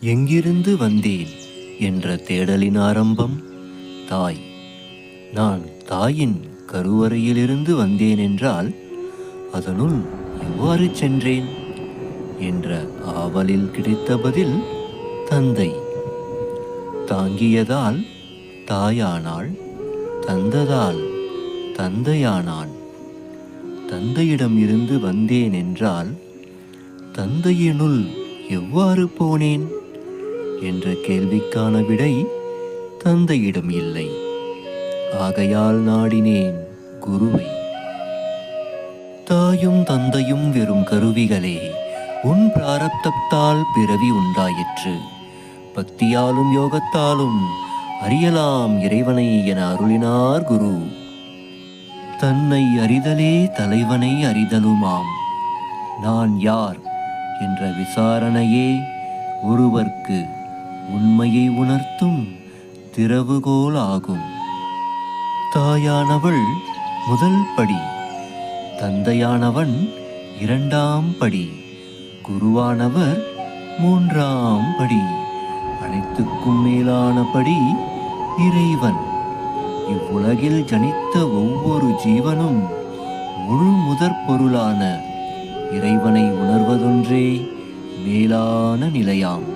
எங்கிருந்து வந்தேன் என்ற தேடலின் ஆரம்பம்? தாய் நான் தாயின் கருவறையிலிருந்து வந்தேன் என்றால் அதனுள் எவ்வாறு சென்றேன்? என்ற ஆவலில் கிடைத்த பதில் தந்தை. தாங்கியதால் தாயானாள் தந்ததால் தந்தையானான். தந்தையிடம் இருந்து வந்தேன் என்றால் தந்தையினுள் எவ்வாறு போனேன்? என்ற கேள்விக்கான விடை தந்தையிடம் இல்லை. ஆகையால் நாடினேன் குருவை. தாயும் தந்தையும் வெறும் கருவிகளே உன் பிராரப்தத்தால் பிறவி உண்டாயிற்று. பக்தியாலும் யோகத்தாலும் அறியலாம் இறைவனை என அருளினார் குரு. தன்னை அறிதலே தலைவனை அறிதலுமாம். நான் யார்? என்ற விசாரணையே ஒருவர்க்கு உண்மையை உணர்த்தும் திறவுகோல் ஆகும் தாயானவள் முதல் படி தந்தையானவன் இரண்டாம் படி குருவானவர் மூன்றாம் படி. அனைத்துக்கும் மேலான படி இறைவன். இவ்வுலகில் ஜனித்த ஒவ்வொரு ஜீவனும் முழு முதற் பொருளான இறைவனை உணர்வதொன்றே மேலான நிலையாம்.